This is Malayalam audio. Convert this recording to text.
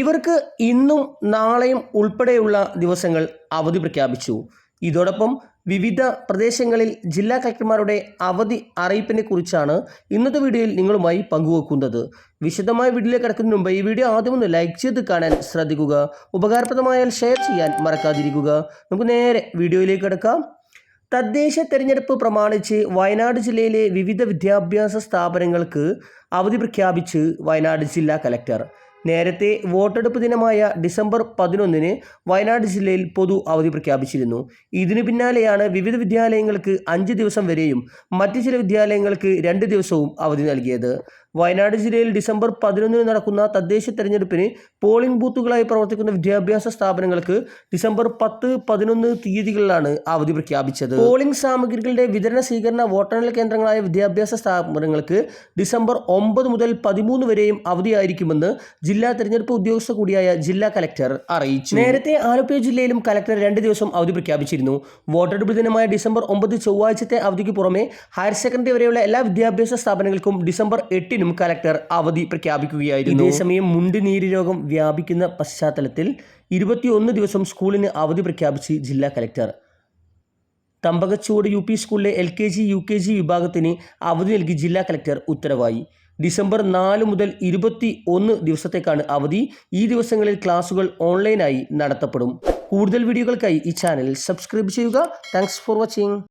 ഇവർക്ക് ഇന്നും നാളെയും ഉൾപ്പെടെയുള്ള ദിവസങ്ങൾ അവധി പ്രഖ്യാപിച്ചു. ഇതോടൊപ്പം വിവിധ പ്രദേശങ്ങളിൽ ജില്ലാ കളക്ടർമാരുടെ അവധി അറിയിപ്പിനെ കുറിച്ചാണ് ഇന്നത്തെ വീഡിയോയിൽ നിങ്ങളുമായി പങ്കുവെക്കുന്നത്. വിശദമായ വീഡിയോയിലേക്ക് കിടക്കുന്നതിന് മുമ്പ് ഈ വീഡിയോ ആദ്യം ഒന്ന് ലൈക്ക് ചെയ്ത് കാണാൻ ശ്രദ്ധിക്കുക. ഉപകാരപ്രദമായാൽ ഷെയർ ചെയ്യാൻ മറക്കാതിരിക്കുക. നമുക്ക് നേരെ വീഡിയോയിലേക്ക് കിടക്കാം. തദ്ദേശ തെരഞ്ഞെടുപ്പ് പ്രമാണിച്ച് വയനാട് ജില്ലയിലെ വിവിധ വിദ്യാഭ്യാസ സ്ഥാപനങ്ങൾക്ക് അവധി പ്രഖ്യാപിച്ച് വയനാട് ജില്ലാ കലക്ടർ നേരത്തെ വോട്ടെടുപ്പ് ദിനമായ ഡിസംബർ പതിനൊന്നിന് വയനാട് ജില്ലയിൽ പൊതു അവധി പ്രഖ്യാപിച്ചിരുന്നു. ഇതിനു പിന്നാലെയാണ് വിവിധ വിദ്യാലയങ്ങൾക്ക് അഞ്ച് ദിവസം വരെയും മറ്റ് ചില വിദ്യാലയങ്ങൾക്ക് രണ്ട് ദിവസവും അവധി നൽകിയത്. വയനാട് ജില്ലയിൽ ഡിസംബർ പതിനൊന്നിന് നടക്കുന്ന തദ്ദേശ തെരഞ്ഞെടുപ്പിന് പോളിംഗ് ബൂത്തുകളായി പ്രവർത്തിക്കുന്ന വിദ്യാഭ്യാസ സ്ഥാപനങ്ങൾക്ക് ഡിസംബർ പത്ത് പതിനൊന്ന് തീയതികളിലാണ് അവധി പ്രഖ്യാപിച്ചത്. പോളിംഗ് സാമഗ്രികളുടെ വിതരണ സ്വീകരണ വോട്ടെണ്ണൽ കേന്ദ്രങ്ങളായ വിദ്യാഭ്യാസ സ്ഥാപനങ്ങൾക്ക് ഡിസംബർ ഒമ്പത് മുതൽ പതിമൂന്ന് വരെയും അവധിയായിരിക്കുമെന്ന് ജില്ലാ തെരഞ്ഞെടുപ്പ് ഉദ്യോഗസ്ഥ കൂടിയായ ജില്ലാ കലക്ടർ അറിയിച്ചു. നേരത്തെ ആലപ്പുഴ ജില്ലയിലും കലക്ടർ രണ്ട് ദിവസം അവധി പ്രഖ്യാപിച്ചിരുന്നു. വോട്ടെടുപ്പ് ദിനമായ ഡിസംബർ ഒമ്പത് ചൊവ്വാഴ്ചത്തെ അവധിക്ക് പുറമെ ഹയർ സെക്കൻഡറി വരെയുള്ള എല്ലാ വിദ്യാഭ്യാസ സ്ഥാപനങ്ങൾക്കും ഡിസംബർ എട്ടിനും കലക്ടർ അവധി പ്രഖ്യാപിക്കുകയായിരുന്നു. ഇതേസമയം മുണ്ട് നീര് രോഗം വ്യാപിക്കുന്ന പശ്ചാത്തലത്തിൽ ഇരുപത്തിയൊന്ന് ദിവസം സ്കൂളിന് അവധി പ്രഖ്യാപിച്ച് ജില്ലാ കലക്ടർ. തമ്പകച്ചുവട് യു പി സ്കൂളിലെ L K G U K G വിഭാഗത്തിന് അവധി നൽകി ജില്ലാ കലക്ടർ ഉത്തരവായി. ഡിസംബർ നാല് മുതൽ ഇരുപത്തി ഒന്ന് ദിവസത്തേക്കാണ് അവധി. ഈ ദിവസങ്ങളിൽ ക്ലാസുകൾ ഓൺലൈനായി നടത്തപ്പെടും. കൂടുതൽ വീഡിയോകൾക്കായി ഈ ചാനൽ സബ്സ്ക്രൈബ് ചെയ്യുക. Thanks for watching.